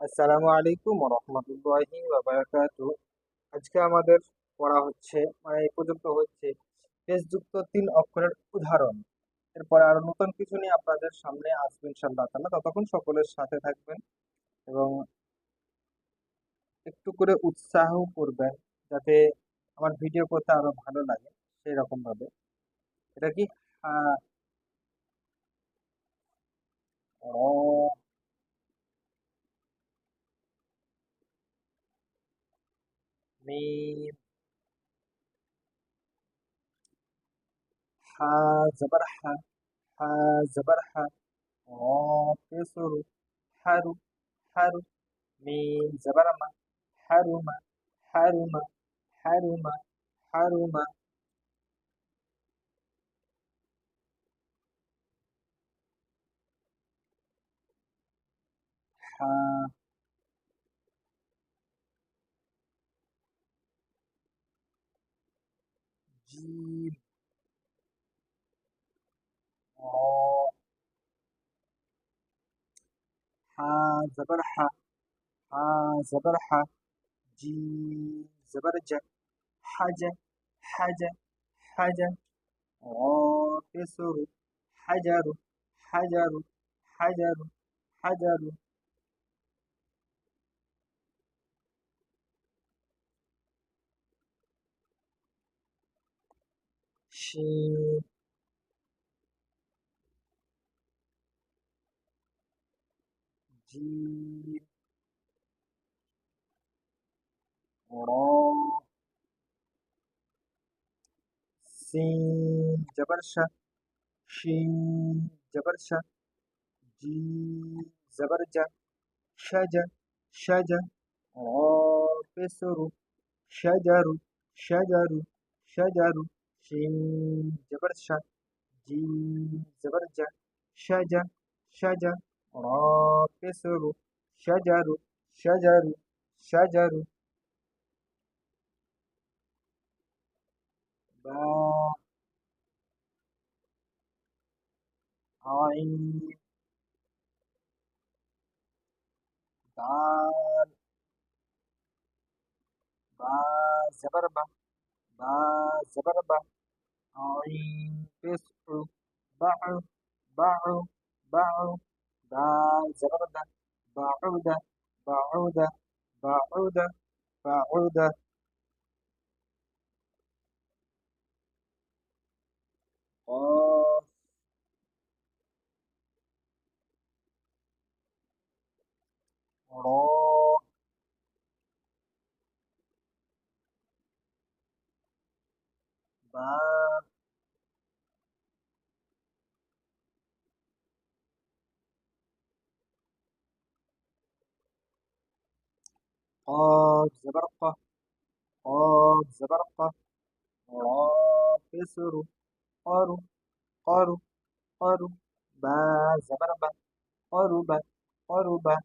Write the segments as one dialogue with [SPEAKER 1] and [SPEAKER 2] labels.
[SPEAKER 1] আসসালামু আলাইকুম রহমতুল্লাহি আজকে আমাদের পড়া হচ্ছে মানে এই পর্যন্ত হচ্ছে পেজযুক্ত তিন অক্ষরের উদাহরণ। এরপরে আরও নতুন কিছু নিয়ে আপনাদের সামনে আসবে ইনশাআল্লাহ তাআলা। ততক্ষণ সকলের সাথে থাকবেন এবং একটু করে উৎসাহ করবেন যাতে আমার ভিডিও করতে আরও ভালো লাগে সেই রকম ভাবে। এটা কি? ميم. حا زبر حا حا زبر حا غاف يسر. حرو. حرو. ميم زبر ما حرم حرم حرم حرم حا الرجيم ح زبر ح ح زبر ح جيم زبر ج حاجة حاجة حاجة غافسر حجر حجر حجر حجر, حجر. to G O सीन जबर श शीन जबर श जी जबर ज शज शज और पेसरु शजरु शजरु शजरु शीम जबर श जी जबर ज शज शज रु शजरु शजरु शजरु। आइन दाल बा जबर बा با زبر با عين تسع باع باع باع دا زبر دا باعودة باعودة باعودة باعودة قاف را با قاف زبرقة قاف زبرقة را كسر قارو قارو قارو با زبربة قربة قربة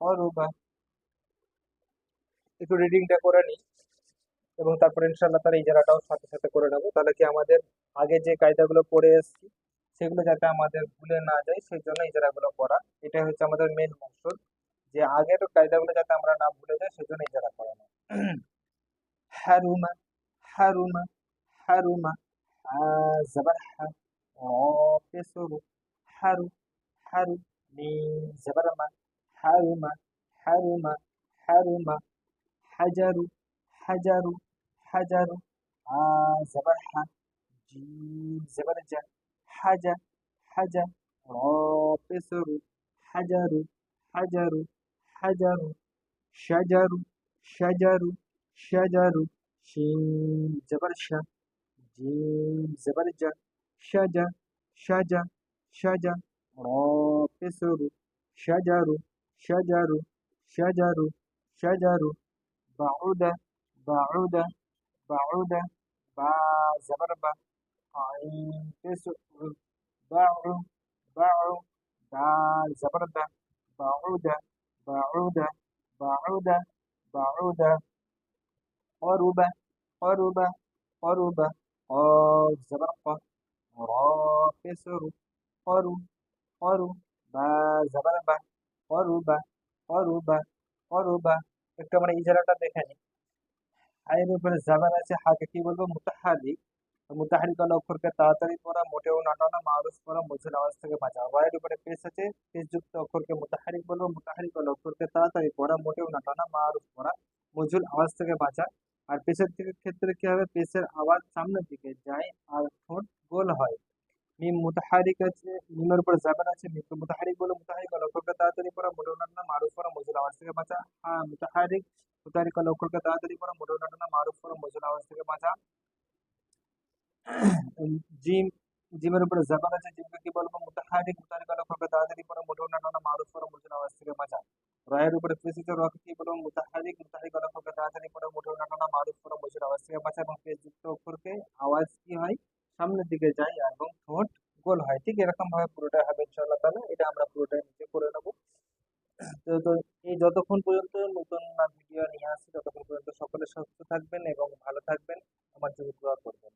[SPEAKER 1] قربة একটু রিডিংটা করে নিই এবং তারপরে ইনশাল্লাহ তার ইজারাটাও সাথে সাথে করে নেব। তাহলে কি আমাদের আগে যে কায়দাগুলো পড়ে এসেছি, সেগুলো যাতে আমাদের ভুলে না যায় সেই জন্য ইজারাগুলো করা। এটাই হচ্ছে আমাদের মেন মকসদ, যে আগের কায়দাগুলো যাতে আমরা না ভুলে যাই সেজন্য ইজারা করানো হারুমা হারুমা হারুমা হা জবর হারু হারু মিম জবর মা হারুমা হারুমা হারুমা, হাজারু হাজারু حجر آه، ع زبرحة جيم زبرجة حاجة حاجة را بثر حجر حجر حجر شجر شجر شجر شين زبرشة جيم زبرجة شجر شجر شجر را بثر شجر شجر شجر شجر بعودة بعودة শাজারু শাজারু বাউদা বাউদা বাউদা বা জবর বা আইন পেসরু বাউ বাউ দাল জবর দা বাউদা বাউদা বাউদা বাউদা قرب قرب قرب قاف زبر ق را كسر قرو قرو با زبر با قرب قرب করু বা একটু আমরা ইজারাটা দেখে নিই আয়ের উপরে জাবান আছে, হাকে কি বলব? মুতাহারি। মুতাহারি কল অক্ষরকে তাড়াতাড়ি পড়া, মোটেও নাটানা, মারুফ করা মজুর আওয়াজ থেকে বাঁচা ওয়াইয়ের উপরে পেশ আছে পেশযুক্ত অক্ষরকে মুতাহারিক বলব মুতাহারিক কল অক্ষরকে তাড়াতাড়ি পড়া, মোটেও নাটানা, মারুফ করা মজুর আওয়াজ থেকে বাঁচা। আর পেশের দিকের ক্ষেত্রে কি হবে? পেশের আওয়াজ সামনের দিকে যায় আর ঠোঁট গোল হয়। মিম মুতাহারিক আছে, মিমের উপর জাবান আছে, মিমকে মুতাহারিক বলে মুতাহারিক অক্ষরকে তাড়াতাড়ি পড়া, মোটেও নাটানা, মারুফ করা মজুর আওয়াজ থেকে বাঁচা। হ্যাঁ মুতাহারিক অক্ষরকে তাড়াতাড়ি পড়া মোটেও নাটানা মারুফ করা মজুর আওয়াজ থেকে বাঁচা জিম জিমের উপরে জাবান আছে জিমকে কি বলব মুতাহারিক মুতাহারিক আলো তাড়াতাড়ি পরে মোটেও না টানা মারুফ করে মুজুর আওয়াজ থেকে বাঁচা রয়ের উপরে প্রেসিত রক কি বলব মুতাহারিক মুতাহারিক আলো তাড়াতাড়ি পরে মোটেও না টানা মারুফ করে মুজুর আওয়াজ থেকে বাঁচা এবং পেজ যুক্ত অক্ষরকে আওয়াজ কি হয় সামনের দিকে যায় এবং ঠোঁট গোল হয় ঠিক এরকম ভাবে পুরোটা হবে ইনশাআল্লাহ তাহলে এটা আমরা পুরোটাই নিচে করে নেব যতক্ষণ পর্যন্ত নতুন ভিডিও নিয়ে আসছি, ততক্ষণ পর্যন্ত সকলে সুস্থ থাকবেন এবং ভালো থাকবেন। আমার জন্য দোয়া করবেন।